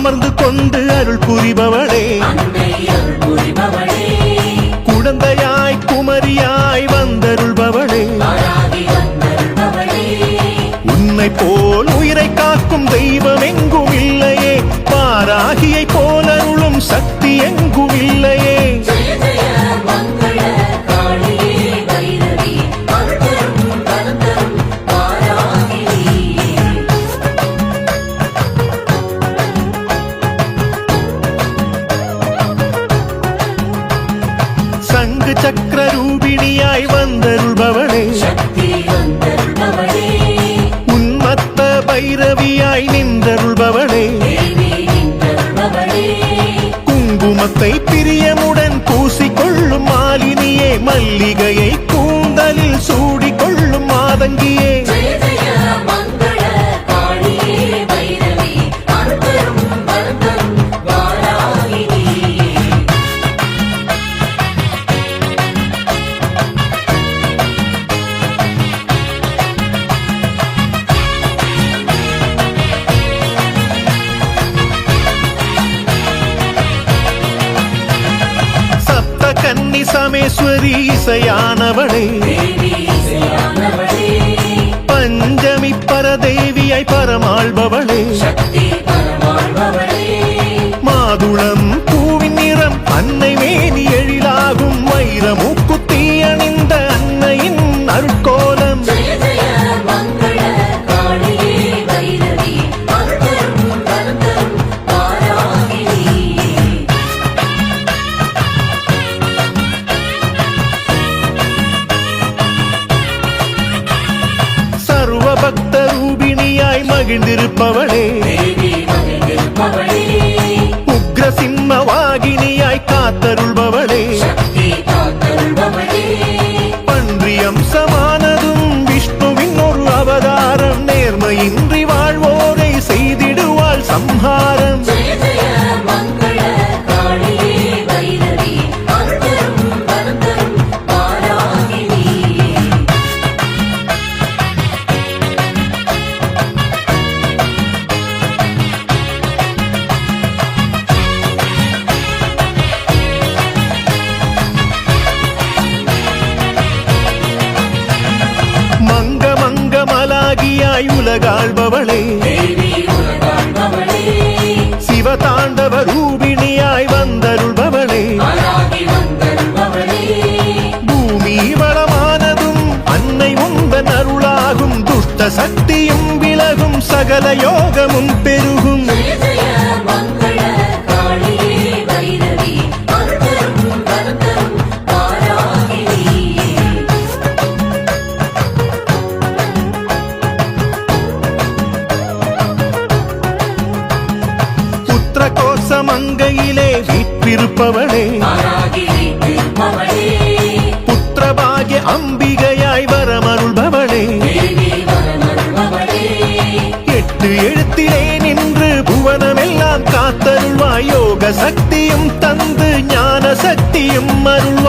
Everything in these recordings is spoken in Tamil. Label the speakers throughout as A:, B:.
A: அமர்ந்து கொண்டு அருள் புரிபவளே. குழந்தையாய் குமரியாய் வந்தருள்பவளே. உன்னை போல் உயிரை காக்கும் தெய்வம் குங்குமத்தை பிரியமுடன் பூசிக்கொள்ளும் மாலினியே மல்லிகையை கூந்தலில் சூடிக்கொள்ளும் மாதங்கியே. கன்னி சமேஸ்வரி இசையானவளே. பஞ்சமி பரதேவியாய் பரமாள்பவளே
B: பரமாழ்பவளே.
A: மாதுளம் பூவின் நிறம் அன்னை மேனி எழிலாகும் வைரமும் மகிழ்ந்திருப்பவளே. உக்ர சிம்மவாகினியாய் காத்தருள்பவளே
B: சக்தி தேவி உலகாள்பவளே
A: சிவதாண்டவ ரூபிணியாய் வந்தருள்பவளே. பூமி வளமானதும் அன்னை உந்தன் அருளாகும் துஷ்ட சக்தியும் விலகும் சகல யோகமும் புத்திரபாகிய அம்பிகையாய் வரமருள்பவளே. எட்டு எழுத்திலே நின்று புவனமெல்லாம் காத்தருள்வாய் யோக சக்தியும் தந்து ஞான சக்தியும்
B: ஜெய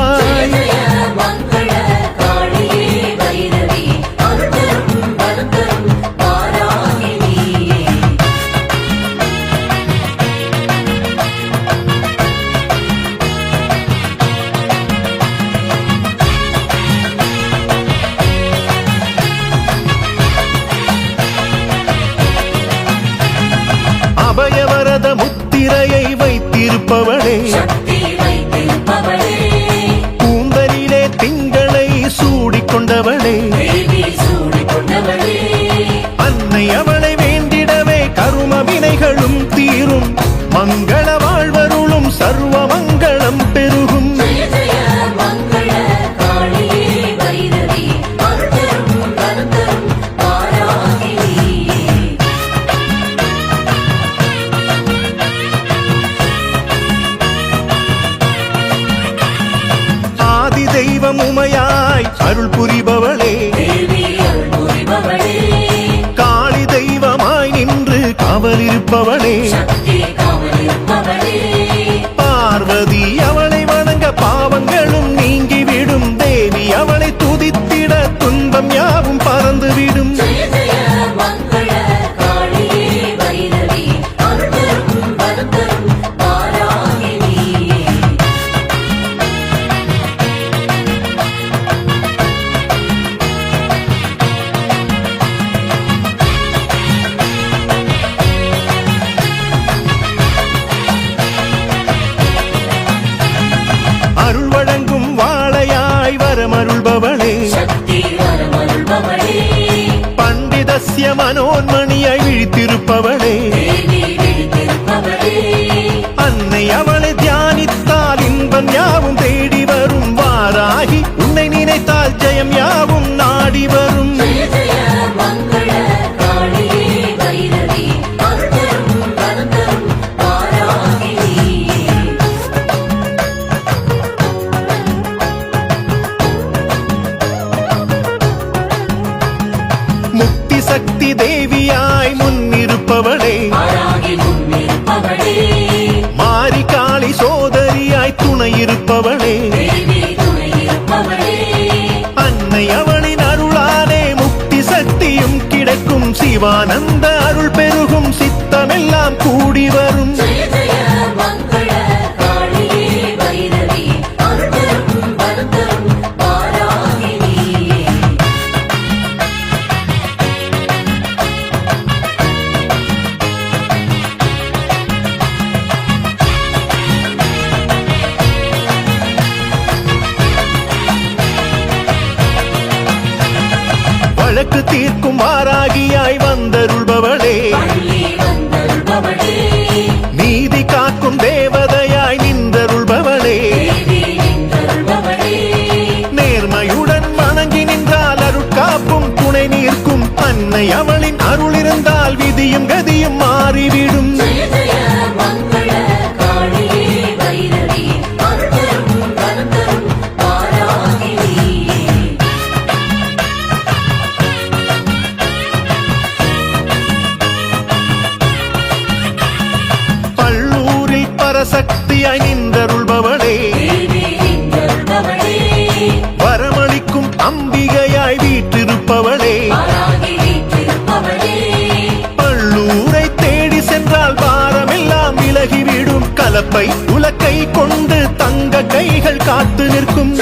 B: கொடுப்பவளே அருள்
A: புரிபவளே. காளி தெய்வமாய் நின்று காவலிருப்பவளே. பார்வதி அவளை வணங்க பாவங்களும் நீங்கிவிடும். தேவி அவளை துதித்திட துன்பம் யாவும் പണ്ഡിതസ്യ മനോന്മണിയഴുത്തി சிவானந்த அருள் பெருகும் சித்தமெல்லாம் கூடி வரும். நதியும் கதியும் மாறிவிடும். பல்லூரில்
B: பரசக்தி அணிந்தருள்பவனே.
A: வரமளிக்கும் அம்பிகை பை உலக்கை கொண்டு தங்க கைகள் காத்து நிற்கும்.